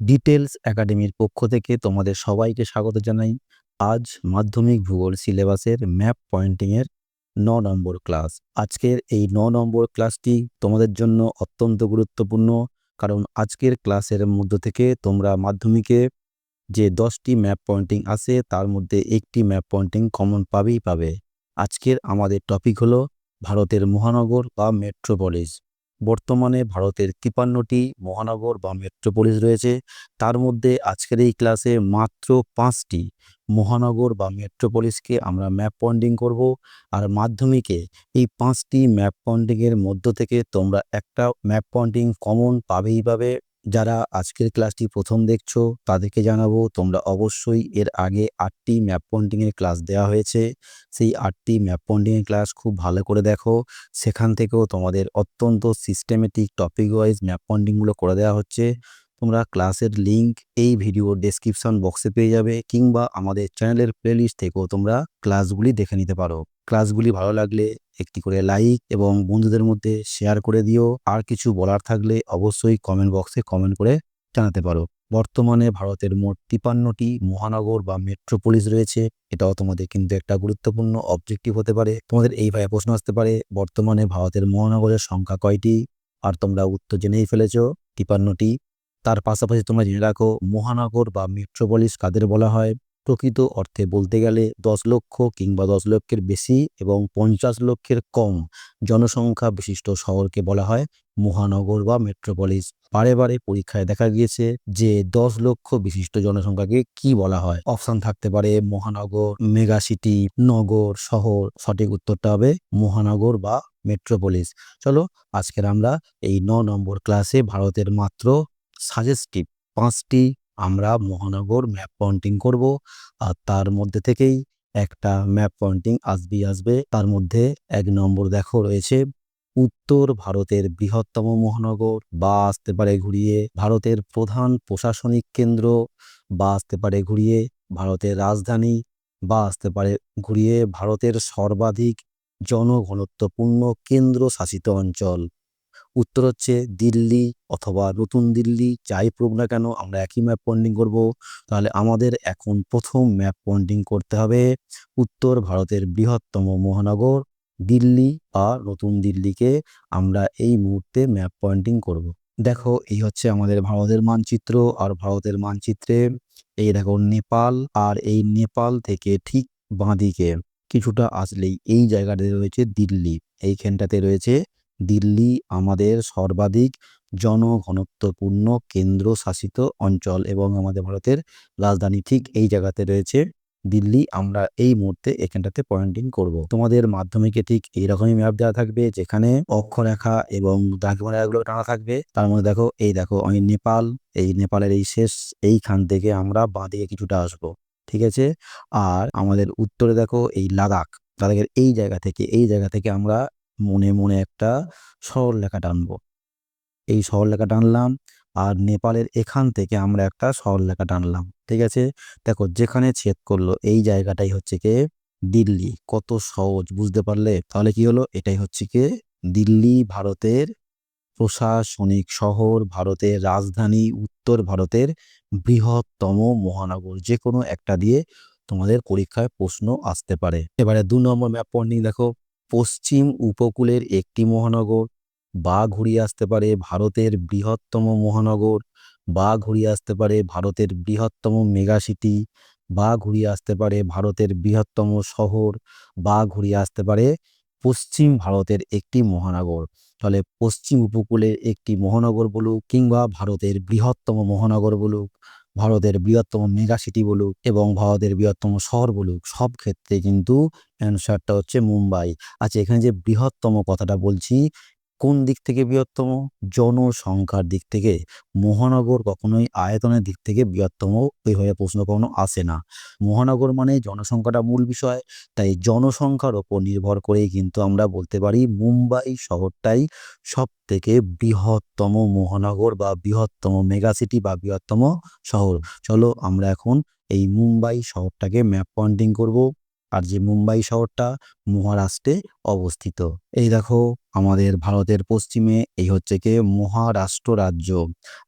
Details একাডেমির পক্ষ থেকে তোমাদের সবাইকে স্বাগত জানাই। আজ মাধ্যমিক ভূগোল সিলেবাসের ম্যাপ পয়েন্টিংয়ের ন নম্বর ক্লাস। আজকের এই ন নম্বর ক্লাসটি তোমাদের জন্য অত্যন্ত গুরুত্বপূর্ণ, কারণ আজকের ক্লাসের মধ্য থেকে তোমরা মাধ্যমিকে যে দশটি ম্যাপ পয়েন্টিং আছে, তার মধ্যে একটি ম্যাপ পয়েন্টিং কমন পাবেই পাবে। আজকের আমাদের টপিক হলো ভারতের মহানগর বা মেট্রোপলিস। বর্তমানে ভারতের তিপান্নটি মহানগর বা মেট্রোপলিস রয়েছে। তার মধ্যে আজকের এই ক্লাসে মাত্র পাঁচটি মহানগর বা মেট্রোপলিসকে আমরা ম্যাপ পয়েন্টিং করব। আর মাধ্যমিকে এই পাঁচটি ম্যাপ পয়েন্টিংয়ের মধ্য থেকে তোমরা একটা ম্যাপ পয়েন্টিং কমন পাবেই পাবে। যারা আজকের ক্লাসটি প্রথম দেখছ, তাদেরকে জানাব তোমরা অবশ্যই এর আগে আটটি ম্যাপ পয়েন্টিংয়ের ক্লাস দেওয়া হয়েছে। সেই আটটি ম্যাপ পয়েন্টিংয়ের ক্লাস খুব ভালো করে দেখো। সেখান থেকেও তোমাদের অত্যন্ত সিস্টেমেটিক টপিক ওয়াইজ ম্যাপ পয়েন্টিংগুলো করে দেওয়া হচ্ছে। তোমরা ক্লাসের লিংক এই ভিডিও ডেসক্রিপশন বক্সে পেয়ে যাবে কিংবা আমাদের চ্যানেলের প্লেলিস্ট থেকেও তোমরা ক্লাসগুলি দেখে নিতে পারো। ক্লাসগুলি ভালো লাগলে একটি করে লাইক এবং বন্ধুদের মধ্যে শেয়ার করে দিও। আর কিছু বলার থাকলে অবশ্যই কমেন্ট বক্সে কমেন্ট করে জানাতে পারো। বর্তমানে ভারতের মোট তিপান্নটি মহানগর বা মেট্রোপলিস রয়েছে। এটাও তোমাদের কিন্তু একটা গুরুত্বপূর্ণ অবজেক্টিভ হতে পারে। তোমাদের এইভাবে প্রশ্ন আসতে পারে, বর্তমানে ভারতের মহানগরের সংখ্যা কয়টি? আর তোমরা উত্তর জেনেই ফেলেছো, তিপান্নটি। তার পাশাপাশি তোমরা জেনে রাখো, মহানগর বা মেট্রোপলিস কাদের বলা হয়? প্রকৃত অর্থে বলতে গেলে দশ লক্ষ কিংবা দশ লক্ষের বেশি এবং পঞ্চাশ লক্ষের কম জনসংখ্যা বিশিষ্ট শহরকে বলা হয় মহানগর বা মেট্রোপলিস বারে বারে পরীক্ষায় দেখা গিয়েছে যে দশ লক্ষ বিশিষ্ট জনসংখ্যাকে কি বলা হয়? অপশন থাকতে পারে মহানগর, মেগা সিটি, নগর, শহর। সঠিক উত্তরটা হবে মহানগর বা মেট্রোপলিস চলো আজকের আমরা এই ন নম্বর ক্লাসে ভারতের মাত্র সাজেস্টিভ পাঁচটি আমরা মহানগর ম্যাপ পয়েন্টিং করব। আর তার মধ্যে থেকেই একটা ম্যাপ পয়েন্টিং আসবেই আসবে। তার মধ্যে এক নম্বর দেখো রয়েছে উত্তর ভারতের বৃহত্তম মহানগর। বা আসতে পারে ঘুরিয়ে ভারতের প্রধান প্রশাসনিক কেন্দ্র। বা আসতে পারে ঘুরিয়ে ভারতের রাজধানী। বা আসতে পারে ঘুরিয়ে ভারতের সর্বাধিক জনঘনত্বপূর্ণ কেন্দ্র শাসিত অঞ্চল। উত্তর হচ্ছে দিল্লি অথবা নতুন দিল্লি, যাই পড়ুক না কেন আমরা একই ম্যাপ পয়েন্টিং করব তাহলে আমাদের এখন প্রথম ম্যাপ পয়েন্টিং করতে হবে উত্তর ভারতের বৃহত্তম মহানগর দিল্লি বা নতুন দিল্লিকে আমরা এই মুহূর্তে ম্যাপ পয়েন্টিং করব। দেখো, এই হচ্ছে আমাদের ভারতের মানচিত্র আর ভারতের মানচিত্রে এই দেখো নেপাল আর এই নেপাল থেকে ঠিক বাঁদিকে কিছুটা আসলেই এই জায়গাটাতে রয়েছে দিল্লি এইখানটাতে রয়েছে দিল্লি আমাদের সর্বাধিক জনঘনত্বপূর্ণ কেন্দ্র শাসিত অঞ্চল এবং আমাদের ভারতের রাজধানী ঠিক এই জায়গাতে রয়েছে। দিল্লি আমরা এই মুহূর্তে এখানটাতে পয়েন্টিং করব। তোমাদের মাধ্যমিকে ঠিক এইরকমই ম্যাপ দেওয়া থাকবে, যেখানে অক্ষরেখা এবং দাগমারাগুলো টানা থাকবে। তার মধ্যে দেখো, এই দেখো আমি নেপাল, এই নেপালের এই শেষ এইখান থেকে আমরা বাঁদিকে কিছুটা আসব, ঠিক আছে? আর আমাদের উত্তরে দেখো, এই লাদাখ। লাদাখের এই জায়গা থেকে, এই জায়গা থেকে আমরা মনে মনে একটা সরলরেখা টানবো। এই সরলরেখা টানলাম আর নেপালের এখান থেকে আমরা একটা সরলরেখা টানলাম, ঠিক আছে? দেখো, যেখানে ছেদ করল, এই জায়গাটাই হচ্ছে কে? দিল্লি। কত সহজ, বুঝতে পারলে? তাহলে কি হলো? এটাই হচ্ছে কে? দিল্লি, ভারতের প্রশাসনিক শহর, ভারতের রাজধানী, উত্তর ভারতের বৃহত্তম মহানগর। যে কোনো একটা দিয়ে তোমাদের পরীক্ষায় প্রশ্ন আসতে পারে। এবারে দু নম্বর ম্যাপ পয়েন্টিং দেখো। পশ্চিম উপকূলের একটি মহানগর, বা ঘুরিয়ে আসতে পারে ভারতের বৃহত্তম মহানগর, বা ঘুরিয়ে আসতে পারে ভারতের বৃহত্তম মেগা সিটি, বা ঘুরিয়ে আসতে পারে ভারতের বৃহত্তম শহর, বা ঘুরিয়ে আসতে পারে পশ্চিম ভারতের একটি মহানগর। তাহলে পশ্চিম উপকূলের একটি মহানগর বলুক কিংবা ভারতের বৃহত্তম মহানগর বলুক ভারতের বৃহত্তম মেগা সিটি বলুক এবং ভারতের বৃহত্তম শহর বলুক, সব ক্ষেত্রে কিন্তু অ্যান্সারটা হচ্ছে মুম্বাই। আচ্ছা এখানে যে বৃহত্তম কথাটা বলছি কোন দিক থেকে বৃহত্তম? জনসংখ্যার দিক থেকে। মহানগর কখনোই আয়তনের দিক থেকে বৃহত্তম ওইভাবে প্রশ্ন কখনো আসে না। মহানগর মানে জনসংখ্যাটা মূল বিষয়। তাই জনসংখ্যার ওপর নির্ভর করেই কিন্তু আমরা বলতে পারি মুম্বাই শহরটাই সব থেকে বৃহত্তম মহানগর বা বৃহত্তম মেগাসিটি বা বৃহত্তম শহর। চলো আমরা এখন এই মুম্বাই শহরটাকে ম্যাপ পয়েন্টিং করব। আর যে মুম্বাই শহরটা মহারাষ্ট্রে অবস্থিত। এই দেখো। আমাদের ভারতের পশ্চিমে, এই হচ্ছে কি মহারাষ্ট্র রাজ্য।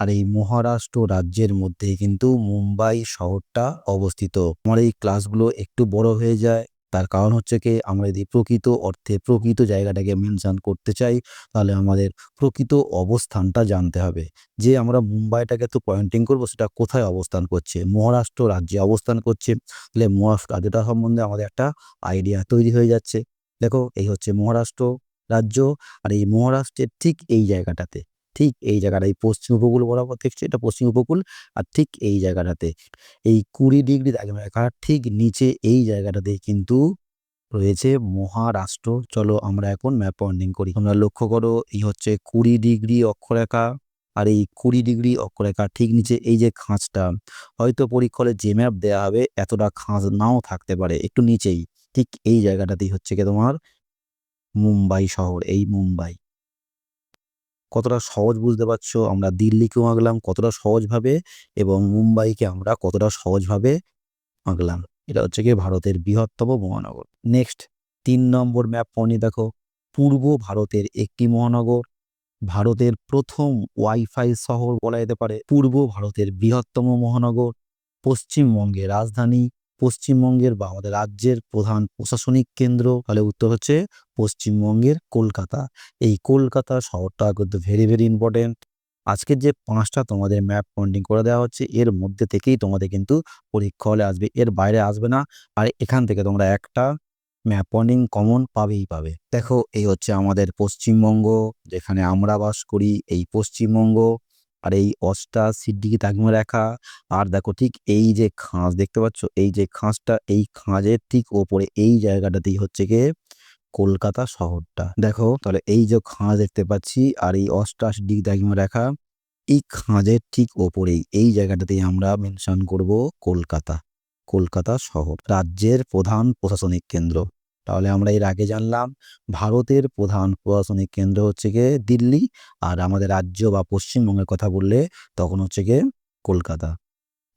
আর এই মহারাষ্ট্র রাজ্যের মধ্যে কিন্তু মুম্বাই শহরটা অবস্থিত। আমার এই ক্লাসগুলো একটু বড় হয়ে যায়। তার কারণ হচ্ছে কি আমরা যদি প্রকৃত অর্থে প্রকৃত জায়গাটাকে মেনশন করতে চাই, তাহলে আমাদের প্রকৃত অবস্থানটা জানতে হবে। যে আমরা মুম্বাইটাকে তো পয়েন্টিং করব, সেটা কোথায় অবস্থান করছে? মহারাষ্ট্র রাজ্যে অবস্থান করছে। তাহলে মহারাষ্ট্র রাজ্যটা সম্বন্ধে আমাদের একটা আইডিয়া তৈরি হয়ে যাচ্ছে। দেখো, এই হচ্ছে মহারাষ্ট্র। রাজ্য আর এই মহারাষ্ট্রের ঠিক এই জায়গাটাতে, ঠিক এই জায়গাটা এই পশ্চিম উপকূল বরাবর দেখছি এটা পশ্চিম উপকূল আর ঠিক এই জায়গাটাতে। এই কুড়ি ডিগ্রি দ্রাঘিমারেখার ঠিক নিচে এই জায়গাটাতে কিন্তু রয়েছে মহারাষ্ট্র। চলো আমরা এখন ম্যাপ পয়েন্টিং করি। তোমরা লক্ষ্য করো, এই হচ্ছে কুড়ি ডিগ্রি অক্ষরেখা আর এই কুড়ি ডিগ্রি অক্ষরেখা ঠিক নিচে এই যে খাঁজটা, হয়তো পরীক্ষলে যে ম্যাপ দেওয়া হবে, এতটা খাঁজ নাও থাকতে পারে, একটু নিচেই। ঠিক এই জায়গাটাতেই হচ্ছে কি তোমার মুম্বাই শহর, এই মুম্বাই। কতটা সহজ বুঝতে পারছ? আমরা দিল্লিকেও আঁকলাম, কতটা সহজভাবে এবং মুম্বাইকে আমরা কতটা সহজভাবে আঁকলাম। এটা হচ্ছে গিয়ে ভারতের বৃহত্তম মহানগর। নেক্সট তিন নম্বর ম্যাপ পনি দেখো। পূর্ব ভারতের একটি মহানগর, ভারতের প্রথম ওয়াইফাই শহর বলা যেতে পারে। পূর্ব ভারতের বৃহত্তম মহানগর, পশ্চিমবঙ্গের রাজধানী, পশ্চিমবঙ্গের বা আমাদের রাজ্যের প্রধান প্রশাসনিক কেন্দ্র। তাহলে উত্তর হচ্ছে পশ্চিমবঙ্গের কলকাতা। এই কলকাতা শহরটা কিন্তু ভেরি ভেরি ইম্পর্টেন্ট আজকের যে পাঁচটা তোমাদের ম্যাপ পয়েন্টিং করে দেওয়া হচ্ছে, এর মধ্যে থেকেই তোমাদের কিন্তু পরীক্ষা হলে আসবে। এর বাইরে আসবে না, আর এখান থেকে তোমরা একটা ম্যাপ পয়েন্টিং কমন পাবেই পাবে। দেখো, এই হচ্ছে আমাদের পশ্চিমবঙ্গ, যেখানে আমরা বাস করি, এই পশ্চিমবঙ্গ। আর এই অষ্টাশি ডিগ্রি তাগমা রেখা। আর দেখো ঠিক এই যে খাঁজ, দেখতে পাচ্ছ? এই যে খাঁজটা, এই খাঁজের ঠিক ওপরে, এই জায়গাটাতেই হচ্ছে গিয়ে কলকাতা শহরটা। দেখো, তাহলে এই যে খাঁজ দেখতে পাচ্ছি আর এই অষ্টাশ ডিগ্রি দাগিমা রেখা, এই খাঁজের ঠিক ওপরেই এই জায়গাটাতেই আমরা মেনশন করব কলকাতা কলকাতা শহর, রাজ্যের প্রধান প্রশাসনিক কেন্দ্র। তাহলে আমরা এর আগে জানলাম, ভারতের প্রধান প্রশাসনিক কেন্দ্র হচ্ছে গিয়ে দিল্লি, আর আমাদের রাজ্য বা পশ্চিমবঙ্গের কথা বললে তখন হচ্ছে গিয়ে কলকাতা।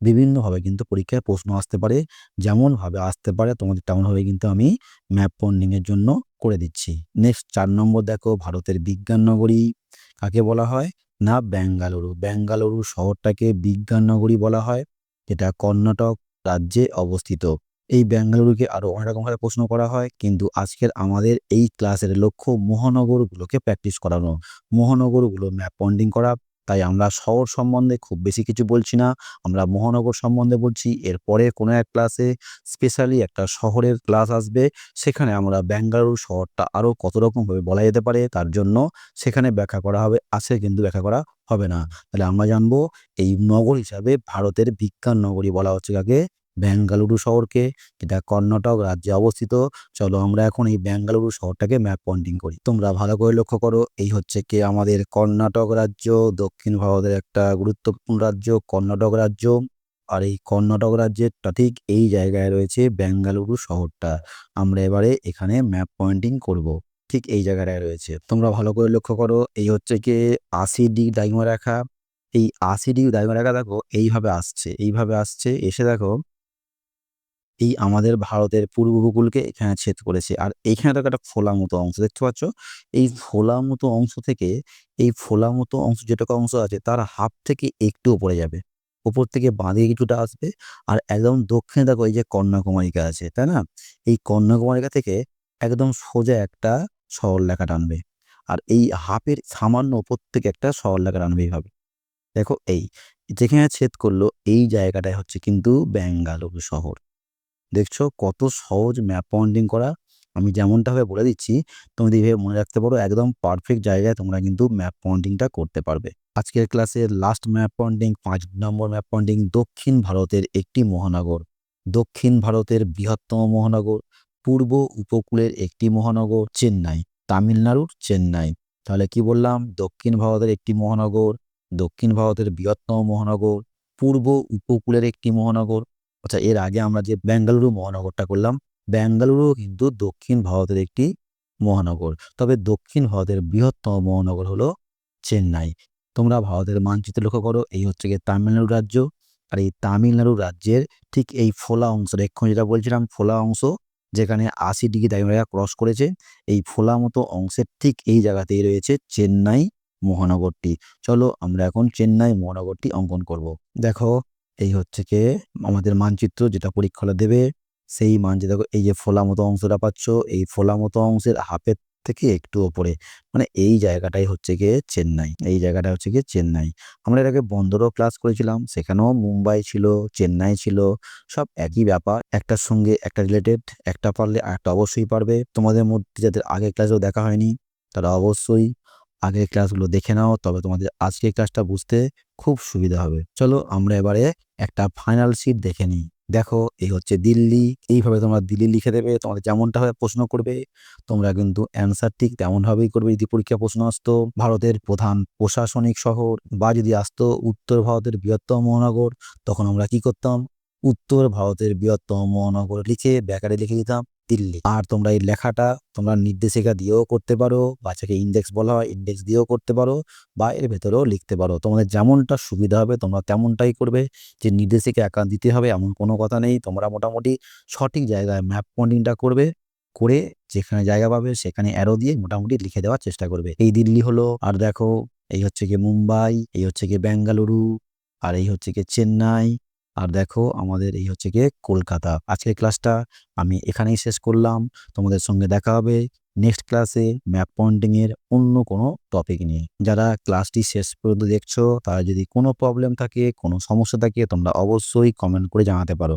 বিভিন্নভাবে কিন্তু পরীক্ষায় প্রশ্ন আসতে পারে, যেমনভাবে আসতে পারে তোমাদের তেমনভাবে কিন্তু আমি ম্যাপ পন্ডিংয়ের জন্য করে দিচ্ছি। নেক্সট চার নম্বর দেখো, ভারতের বিজ্ঞান নগরী কাকে বলা হয়? না বেঙ্গালুরু বেঙ্গালুরু শহরটাকে বিজ্ঞান নগরী বলা হয়, যেটা কর্ণাটক রাজ্যে অবস্থিত। এই বেঙ্গালুরুকে আরও অনেক রকমভাবে প্রশ্ন করা হয়, কিন্তু আজকের আমাদের এই ক্লাসের লক্ষ্য মহানগরগুলোকে প্র্যাকটিস করানো। মহানগরগুলো ম্যাপ পয়েন্টিং করা তাই আমরা শহর সম্বন্ধে খুব বেশি কিছু বলছি না। আমরা মহানগর সম্বন্ধে বলছি। এরপরে কোনো এক ক্লাসে স্পেশালি একটা শহরের ক্লাস আসবে। সেখানে আমরা বেঙ্গালুরু শহরটা আরও কত রকমভাবে বলা যেতে পারে তার জন্য সেখানে ব্যাখ্যা করা হবে। আছে কিন্তু ব্যাখ্যা করা হবে না। তাহলে আমরা জানব এই নগর হিসাবে ভারতের বিজ্ঞান নগরী বলা হচ্ছে কাকে? বেঙ্গালুরু শহরকে, যেটা কর্ণাটক রাজ্যে অবস্থিত। চলো আমরা এখন এই বেঙ্গালুরু শহরটাকে ম্যাপ পয়েন্টিং করি। তোমরা ভালো করে লক্ষ্য করো, এই হচ্ছে কি আমাদের কর্ণাটক রাজ্য, দক্ষিণ ভারতের একটা গুরুত্বপূর্ণ রাজ্য, কর্ণাটক রাজ্য। আর এই কর্ণাটক রাজ্যেরটা ঠিক এই জায়গায় রয়েছে বেঙ্গালুরু শহরটা। আমরা এবারে এখানে ম্যাপ পয়েন্টিং করব। ঠিক এই জায়গাটায় রয়েছে। তোমরা ভালো করে লক্ষ্য করো, এই হচ্ছে কি আশি ডিগ্রি দাগিমা রেখা। এই আশি ডিগ্রি দাগিমা রেখা দেখো, এইভাবে আসছে এইভাবে আসছে, এসে দেখো এই আমাদের ভারতের পূর্ব উপকূলকে এখানে ছেদ করেছে। আর এইখানে দেখো একটা ফোলা মতো অংশ, দেখতে পাচ্ছ? এই ফোলা মতো অংশ থেকে, এই ফোলা মতো অংশ যেটুকু অংশ আছে, তার হাফ থেকে একটু উপরে যাবে। উপর থেকে বাঁদিকে কিছুটা আসবে। আর একদম দক্ষিণে দেখো, এই যে কন্যাকুমারিকা আছে, তাই না? এই কন্যাকুমারিকা থেকে একদম সোজা একটা সরল লেখা টানবে। আর এই হাফের সামান্য উপর থেকে একটা সরল লেখা টানবে এইভাবে। দেখো, এই যেখানে ছেদ করল, এই জায়গাটায় হচ্ছে কিন্তু বেঙ্গালুরু শহর। দেখছ কত সহজ ম্যাপ পয়েন্টিং করা। আমি যেমনটাভাবে বলে দিচ্ছি, তুমি এইভাবে মনে রাখতে পারো, একদম পারফেক্ট জায়গায় তোমরা কিন্তু ম্যাপ পয়েন্টিংটা করতে পারবে। আজকের ক্লাসের লাস্ট ম্যাপ পয়েন্টিং পাঁচ নম্বর ম্যাপ পয়েন্টিং দক্ষিণ ভারতের একটি মহানগর। দক্ষিণ ভারতের বৃহত্তম মহানগর, পূর্ব উপকূলের একটি মহানগর, চেন্নাই, তামিলনাড়ুর চেন্নাই। তাহলে কি বললাম? দক্ষিণ ভারতের একটি মহানগর, দক্ষিণ ভারতের বৃহত্তম মহানগর, পূর্ব উপকূলের একটি মহানগর আচ্ছা এর আগে আমরা যে বেঙ্গালুরু মহানগরটা করলাম, বেঙ্গালুরু কিন্তু দক্ষিণ ভারতের একটি মহানগর। তবে দক্ষিণ ভারতের বৃহত্তম মহানগর হলো চেন্নাই। তোমরা ভারতের মানচিত্র লক্ষ্য করো, এই হচ্ছে গিয়ে তামিলনাড়ু রাজ্য। আর এই তামিলনাড়ু রাজ্যের ঠিক এই ফোলা অংশ এক্ষুনি যেটা বলছিলাম, ফোলা অংশ যেখানে আশি ডিগ্রি দ্রাঘিমারেখা ক্রস করেছে, এই ফোলা মতো অংশের ঠিক এই জায়গাতেই রয়েছে চেন্নাই মহানগরটি। চলো আমরা এখন চেন্নাই মহানগরটি অঙ্কন করব। দেখো এই হচ্ছে কি আমাদের মানচিত্র যেটা পরীক্ষাটা দেবে। সেই মানচিত্র এই যে ফোলা মতো অংশটা পাচ্ছ, এই ফোলা মতো অংশের হাফের থেকে একটু ওপরে। মানে এই জায়গাটাই হচ্ছে গিয়ে চেন্নাই। এই জায়গাটা হচ্ছে গিয়ে চেন্নাই। আমরা এর আগে বন্দরও ক্লাস করেছিলাম, সেখানেও মুম্বাই ছিল, চেন্নাই ছিল, সব একই ব্যাপার। একটার সঙ্গে একটা রিলেটেড একটা পারলে আরেকটা অবশ্যই পারবে। তোমাদের মধ্যে যাদের আগে ক্লাসেও দেখা হয়নি, তারা অবশ্যই আগের ক্লাসগুলো দেখে নাও, তবে তোমাদের আজকের ক্লাসটা বুঝতে খুব সুবিধা হবে। চলো আমরা এবারে একটা ফাইনাল শিট দেখে নিই। দেখো এই হচ্ছে দিল্লি। এইভাবে তোমরা দিল্লি লিখে দেবে, তোমাদের যেমনটা ভাবে প্রশ্ন করবে। তোমরা কিন্তু অ্যান্সার ঠিক তেমনভাবেই করবে যদি পরীক্ষা প্রশ্ন আসতো। ভারতের প্রধান প্রশাসনিক শহর বা যদি আসতো উত্তর ভারতের বৃহত্তম মহানগর, তখন আমরা কি করতাম? উত্তর ভারতের বৃহত্তম মহানগর লিখে, ব্যাকারে লিখে দিতাম। দিল্লি। আর তোমরা এই লেখাটা তোমরা নির্দেশিকা দিয়েও করতে পারো, বাচ্চাকে ইন্ডেক্স বলা হয় ইন্ডেক্স দিয়েও করতে পারো, বা এর ভেতরেও লিখতে পারো। তোমাদের যেমনটা সুবিধা হবে, তোমরা তেমনটাই করবে যে নির্দেশিকা একা দিতে হবে, এমন কোনো কথা নেই। তোমরা মোটামুটি সঠিক জায়গায় ম্যাপ পয়েন্টিংটা করবে, করে যেখানে জায়গা পাবে সেখানে অ্যারো দিয়ে মোটামুটি লিখে দেওয়ার চেষ্টা করবে। এই দিল্লি হলো, আর দেখো, এই হচ্ছে গিয়ে মুম্বাই, এই হচ্ছে গিয়ে বেঙ্গালুরু আর এই হচ্ছে গিয়ে চেন্নাই আর দেখো আমাদের এই হচ্ছে গিয়ে কলকাতা। আজকের ক্লাসটা আমি এখানেই শেষ করলাম। তোমাদের সঙ্গে দেখা হবে নেক্সট ক্লাসে ম্যাপ পয়েন্টিংয়ের অন্য কোনো টপিক নিয়ে। যারা ক্লাসটি শেষ পর্যন্ত দেখছ, তারা যদি কোনো প্রবলেম থাকে, কোনো সমস্যা থাকে, তোমরা অবশ্যই কমেন্ট করে জানাতে পারো।